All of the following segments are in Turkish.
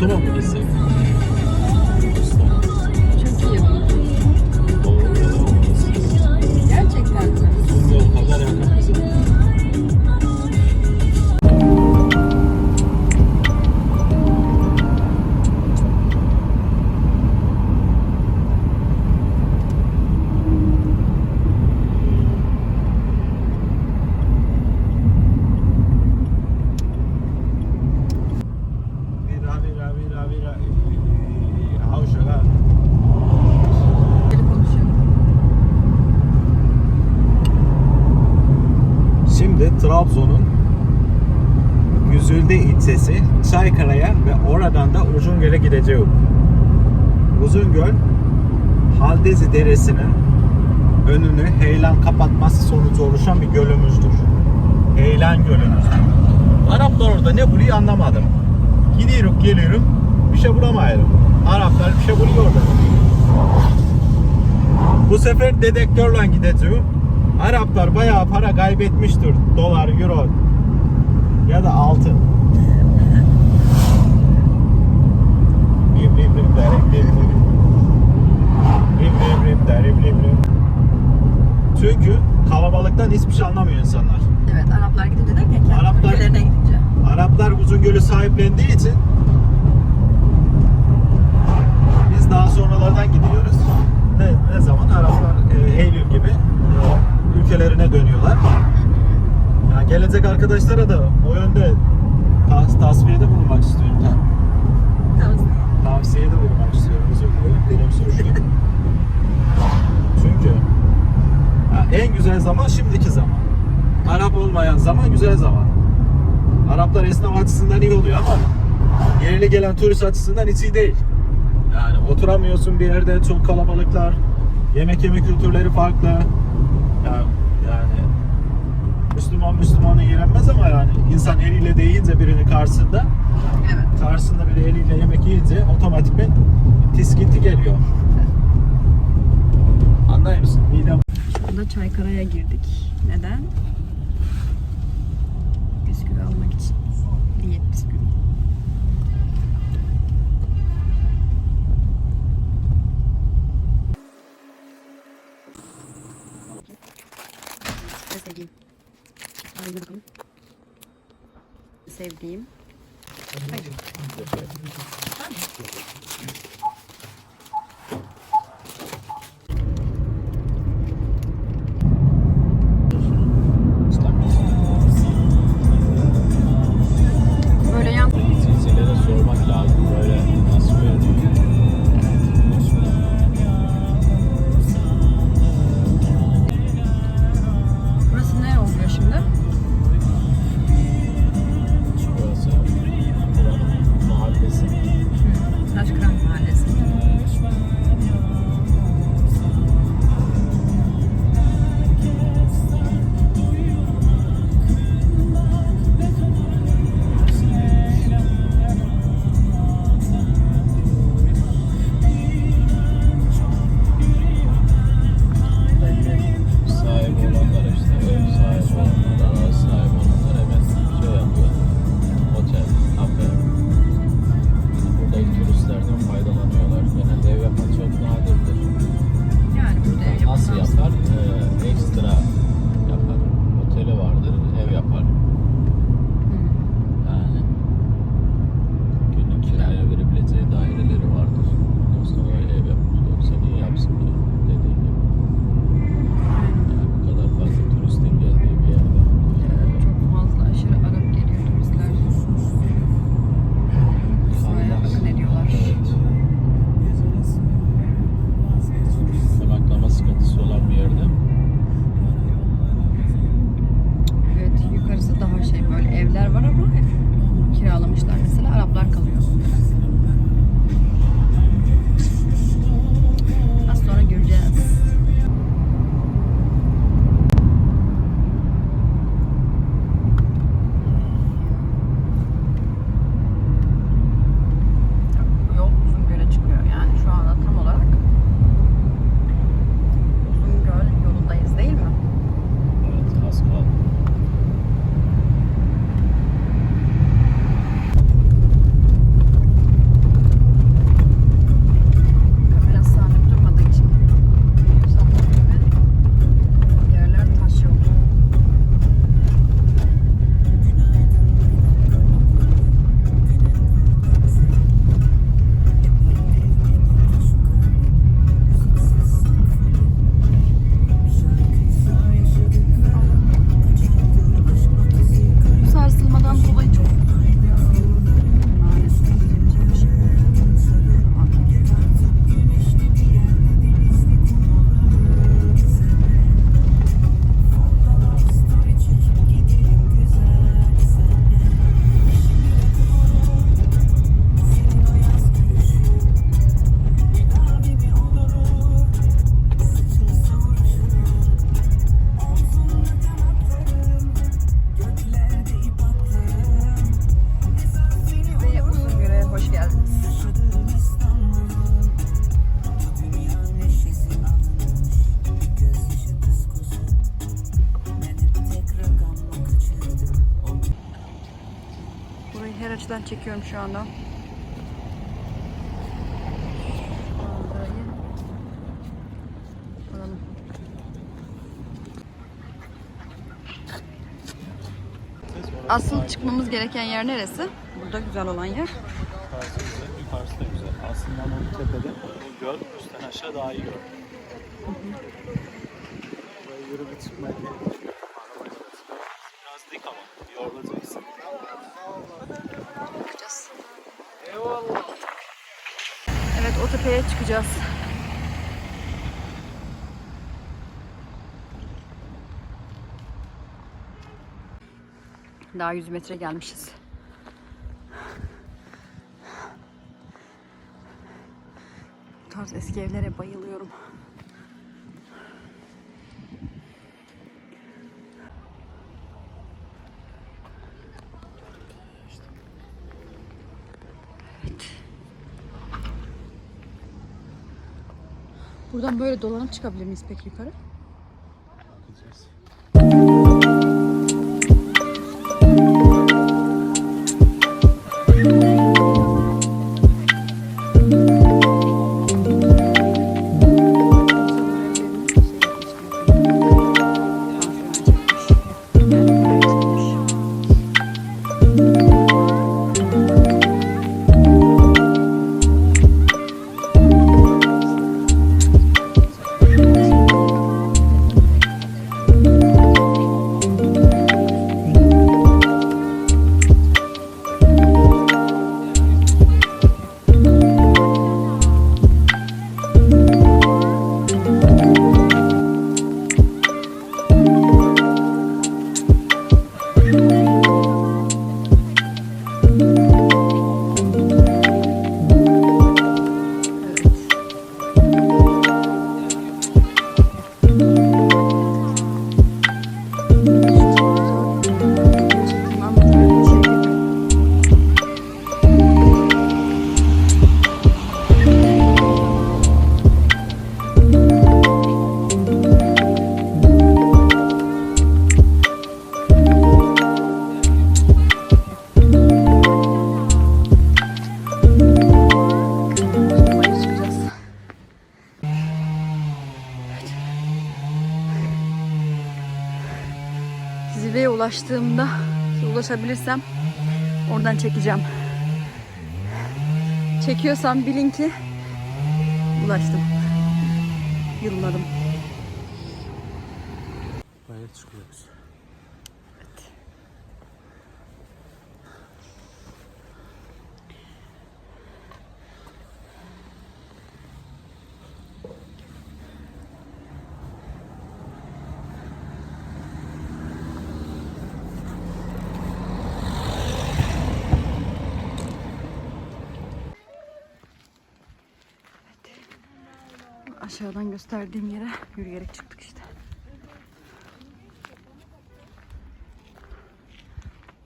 Ya da Haldezi Deresi'nin önünü heyelan kapatması sonucu oluşan bir gölümüzdür. Heyelan gölümüzdür. Araplar orada ne buluyor anlamadım. Gidiyorum geliyorum bir şey bulamıyorum. Araplar bir şey buluyor orada. Bu sefer dedektörle gideceğim. Araplar bayağı para kaybetmiştir. Dolar, euro ya da altın. Rim rim rim der, rim rim rim. Rim rim rim der, rim rim rim. Çünkü kalabalıktan hiçbir şey anlamıyor insanlar. Evet Araplar gidince derken kendi Araplar- ülkelerine gidince. Araplar Uzungöl'ü sahiplendiği için biz daha sonralardan gidiyoruz. Ne, ne zaman Araplar e, Eylül gibi e, ülkelerine dönüyorlar. Yani gelecek arkadaşlara da o yönde tas, tasfiyede bulunmak istiyorum. Ta, Tavsiye. tavsiyede bulunmak istiyorum. Uzungöl benim suçlu. Çünkü ya en güzel zaman şimdiki zaman. Arap olmayan zaman güzel zaman. Araplar esnaf açısından iyi oluyor ama yerli gelen turist açısından hiç iyi değil. Yani oturamıyorsun bir yerde çok kalabalıklar. Yemek yeme kültürleri farklı. Ya, yani Müslüman Müslümanı yerenmez ama yani insan eliyle değince birinin karşısında Evet. karşısında biri eliyle yemek yiyince otomatikmen tiskinti geliyor. Anlıyor musun? Midem Anda Çaykara'ya girdik. Neden? Bisküvi almak için. Diyet bisküvi. Sevdiğim. Sevdiğim. Çekiyorum şu anda. Asıl çıkmamız gereken yer neresi? Burada güzel olan yer. Yukarısı güzel, yukarısı da güzel. Aslında onu tepede o göl, üstten aşağı daha iyi gör. Buraya yürü bir çıkmaya gerekiyor. Arabayla da çıkıyor. Biraz dik ama yorulacaksın. Bakacağız. Evet o tepeye çıkacağız. Daha 100 metre gelmişiz. Bu tarz eski evlere bayılıyorum. Buradan böyle dolanıp çıkabilir miyiz peki yukarı? Ulaşabilirsem oradan çekeceğim. Çekiyorsam bilin ki ulaştım. Yılmadım. Buraya çıkıyoruz. Aşağıdan gösterdiğim yere yürüyerek çıktık işte.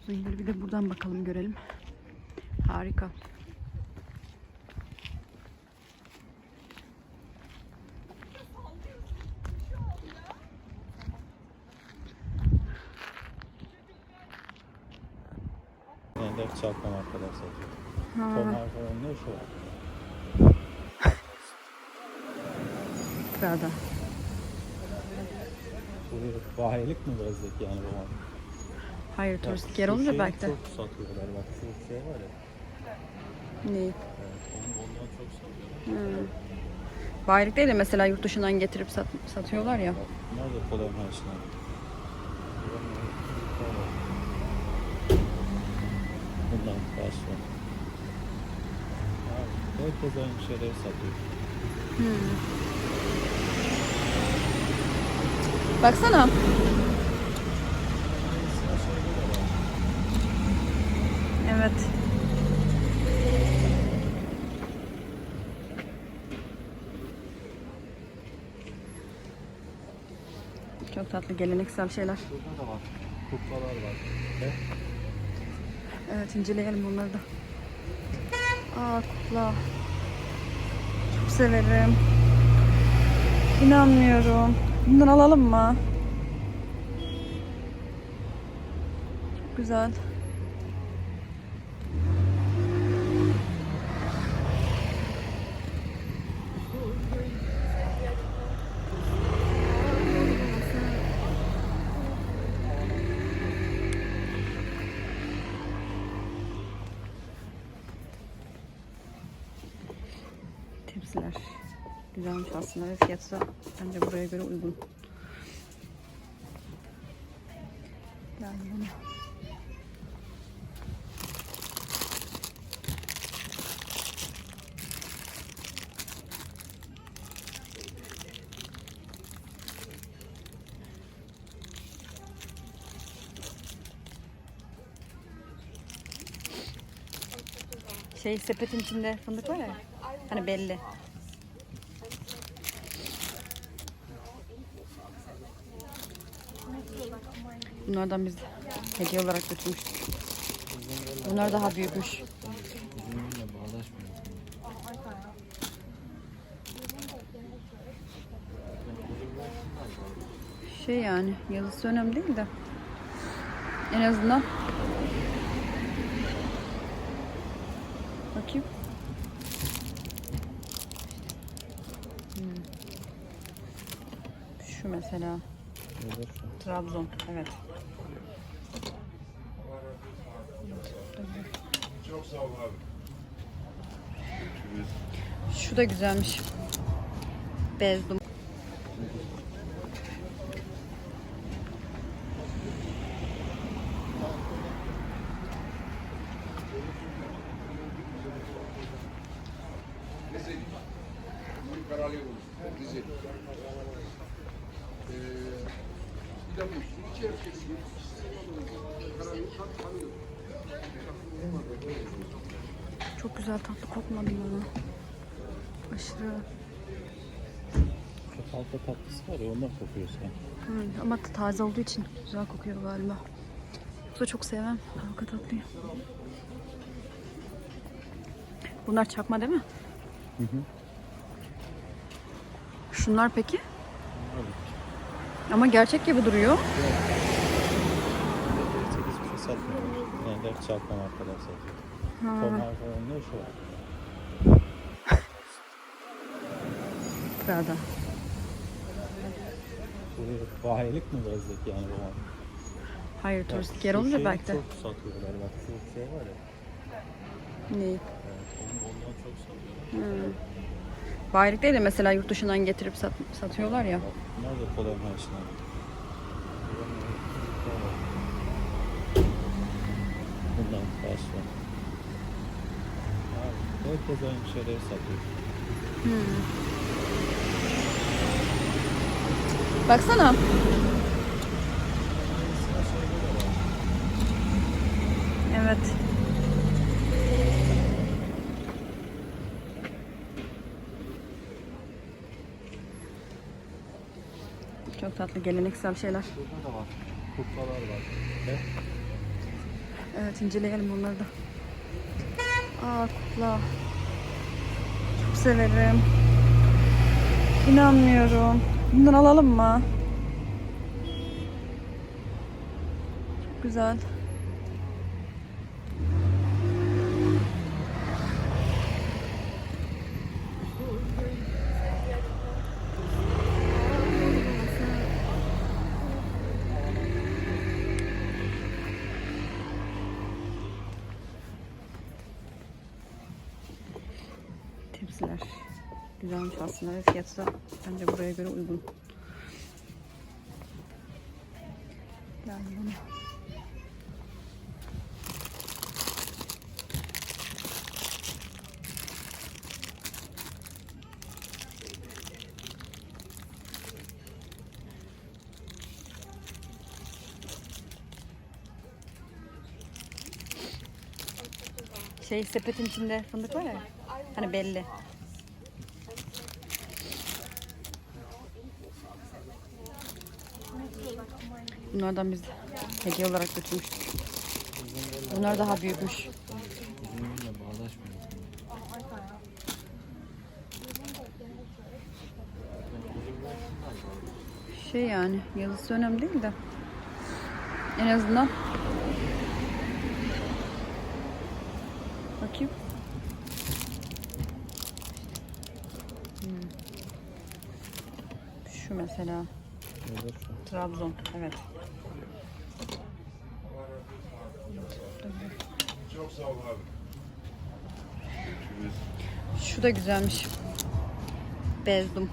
Zinciri bir de buradan bakalım görelim. Harika. Ender çarpma markalar satıyor. Ha, markalar ne şu? Bu bayilik mi bezdik yani bu marka? Hayır turistik yer olunca belki de. Çok satıyorlar bak şu şey var ya. Neyi? Evet, onu ondan çok satıyorlar. Hmm. Bayrak değil de mesela yurt dışından getirip sat, satıyorlar ya. Bak, Bunlar da kolay maaşlar. Bundan. Abi, Herkes aynı şeyleri satıyor. Baksana. Evet. Çok tatlı geleneksel şeyler. Burada da var. Kuklalar var. Ve Evet inceleyelim bunları da. Aa kukla. Çok severim. İnanmıyorum. Bundan alalım mı? Çok güzel. Güzelmiş aslında ve fiyatı da bence buraya göre uygun. Yani. Şey sepetin içinde fındık var ya. Hani belli. Bunlardan biz hediye olarak götürmüştük. Bunlar daha büyükmüş. Şey yani yazısı önemli değil de. En azından. Bakayım. Hmm. Şu mesela. Trabzon. Evet. Şu da güzelmiş. Bezdim. Şu halka tatlısı var ya onlar kokuyor sanki. Hı, ama taze olduğu için güzel kokuyor galiba. Yoksa çok sevmem halka tatlıyı. Bunlar çakma değil mi? Hı hı. Şunlar peki? Ama gerçek gibi duruyor. Hiçbir şey satmıyorlar. Yani de çarpan arkalar satıyor. Ha. Ton arkalar ne şu var? Bu bayilik mi verecek yani bu an? Hayır turistik yer olunca belki de. Çok satıyorlar bak şu şey var ya. Neyi? Evet, onu ondan çok satıyorlar. Bayilik değil de mesela yurt dışından getirip sat- satıyorlar ya. Bak, bunlar da kolay maaşlar. Bundan fazla. Abi, herkes aynı şeyleri satıyor. Baksana. Evet. Çok tatlı geleneksel şeyler. Burada da var. Kuklalar var. Ve Evet inceleyelim bunları da. Aa kukla. Çok severim. İnanmıyorum. Bundan alalım mı? Çok güzel. Güzelmiş aslında ve fiyatı da bence buraya göre uygun. Yani bunu. Şey sepetin içinde fındık var ya. Hani belli. Bunlardan biz hediye olarak götürmüştük. Bunlar daha büyükmüş. Şey yani yazısı önemli değil de. En azından. Bakayım. Hmm. Şu mesela. Evet, sağ ol abi. Şu da güzelmiş. Bezdim.